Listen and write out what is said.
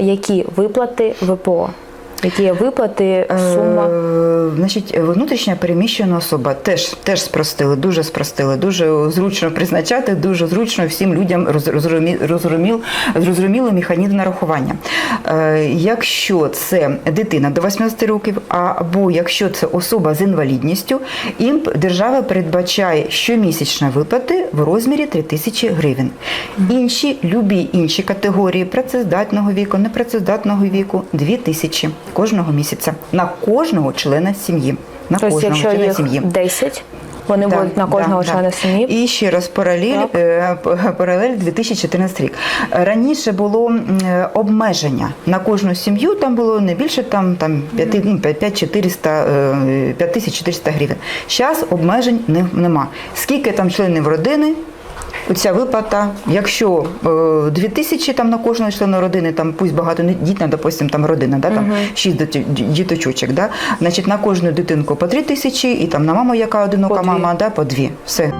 Які виплати ВПО? Які є виплати, сума? Е, Значить, внутрішня переміщена особа теж, теж спростили, дуже спростили, дуже зручно призначати, дуже зручно всім людям роз- розумі- розуміл, зрозуміло механізм нарахування. Е, Якщо це дитина до 18 років, або якщо це особа з інвалідністю, їм держава передбачає щомісячні виплати в розмірі 3 тисячі гривень. Інші, любі інші категорії працездатного віку, непрацездатного віку 2 тисячі кожного місяця на кожного члена сім'ї. На Тобто, кожного якщо члена їх сім'ї. 10, вони Да, будуть на кожного да. члена сім'ї. І ще раз паралель, Так. е, паралель 2014 рік. Раніше було е, обмеження на кожну сім'ю, там було не більше там, там 5, ну, 5400, е, 5400 гривень. Зараз обмежень не, нема. Скільки там членів родини? Оця виплата, якщо е, 2000 там на кожного члена родини, там пусть багато дітна, допустим, там родина, да, там 6 діточок, да, значить на кожну дитинку по 3 тисячі, і там на маму, яка одинока По мама, да, по 2. Все.